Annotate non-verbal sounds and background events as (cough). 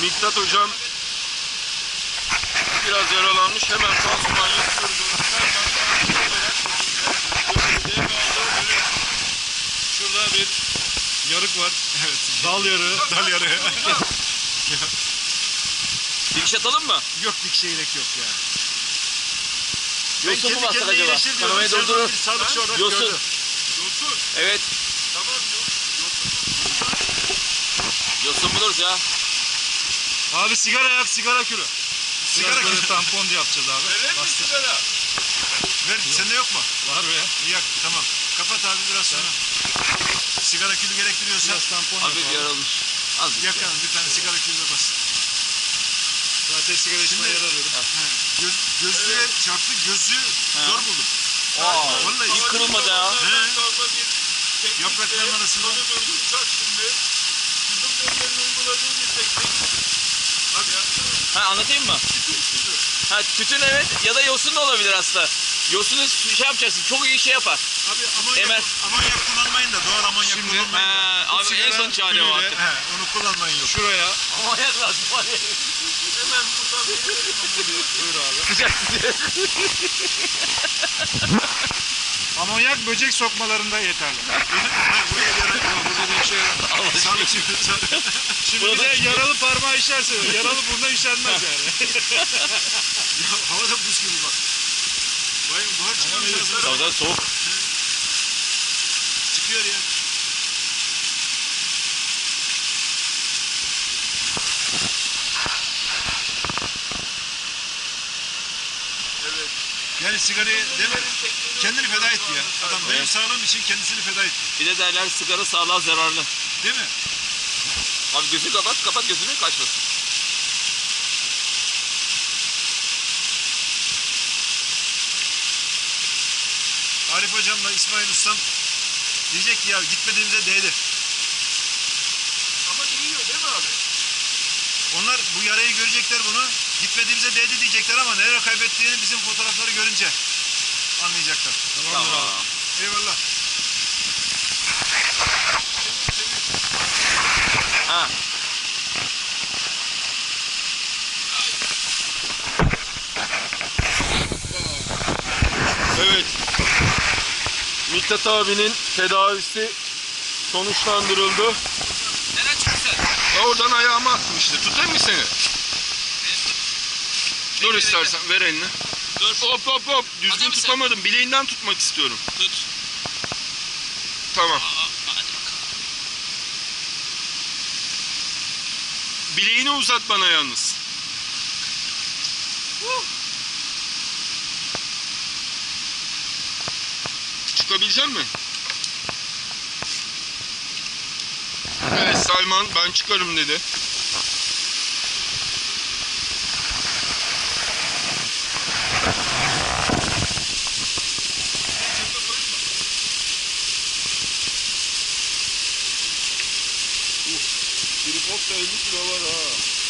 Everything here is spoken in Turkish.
Miktat hocam biraz yaralanmış. Hemen pansuman yapıyoruz. Şurada bir yarık var. Evet. Dal yarığı. Dal yarığı. Dikiş (laughs) atalım mı? Yok dikişe gerek yok ya. Yosun mu bassak acaba? Kanamayı durdurur. Yosun. Yosun. Evet. Tamam Yosun buluruz ya. Abi sigara yak sigara kürü. Sigara Biraz kürü tampon yapacağız abi. Verir mi sigara? Ver sende yok mu? Var be. Yak tamam. Kapat abi biraz sonra. Sigara külü gerektiriyorsa biraz tampon Hafif yaralmış. Az bir şey. Yakalım bir tane sigara külü de bas. Zaten sigara içmeye yarar Göz, gözlüğe çarptı gözlüğü zor buldum. Aa, Vallahi hiç kırılmadı ya. He. Yaprakların arasında. Onu durduracak şimdi. Bizim beylerin uyguladığı bir teknik. Ha anlatayım mı? Ha tütün evet ya da yosun da olabilir aslında. Yosunu şey yapacaksın çok iyi şey yapar. Abi amonyak, Emel. amonyak kullanmayın da doğal amonyak Şimdi, kullanmayın da. he, abi en son çare o artık. He, onu kullanmayın yok. Şuraya. Amanyak lazım. Hemen buradan. Buyur abi. Sıcak (laughs) sıcak. Amonyak böcek sokmalarında yeterli. (laughs) Burada bir işe yarar. (laughs) İçin. (laughs) Şimdi bir de yaralı parmağı işerse, yaralı buruna işenmez yani. ya, havada buz gibi bak. Vay buhar çıkıyor tabii soğuk. Çıkıyor ya. Evet. Yani sigarayı değil mi? Kendini feda etti ya. Adam benim sağlığım için kendisini feda etti. Bir de derler sigara sağlığa zararlı. Değil mi? Abi gözünü kapat kapat gözünü kaçmasın. Arif hocamla İsmail ustam diyecek ki ya gitmediğimize değdi. Ama değiyor değil mi abi? Onlar bu yarayı görecekler bunu. Gitmediğimize değdi diyecekler ama nereye kaybettiğini bizim fotoğrafları görünce anlayacaklar. Tamam. Eyvallah. Ha. Evet. Miktat abinin tedavisi sonuçlandırıldı. Oradan ayağıma atmıştı. Tutayım mı seni? Dur istersen ver elini. Dur. Hop hop hop. Düzgün mısın? tutamadım. Bileğinden tutmak istiyorum. Tut. Tamam. Bileğini uzat bana yalnız. Çıkabilecek mi? Evet Salman ben çıkarım dedi. Tripod da 50 kilo var ha.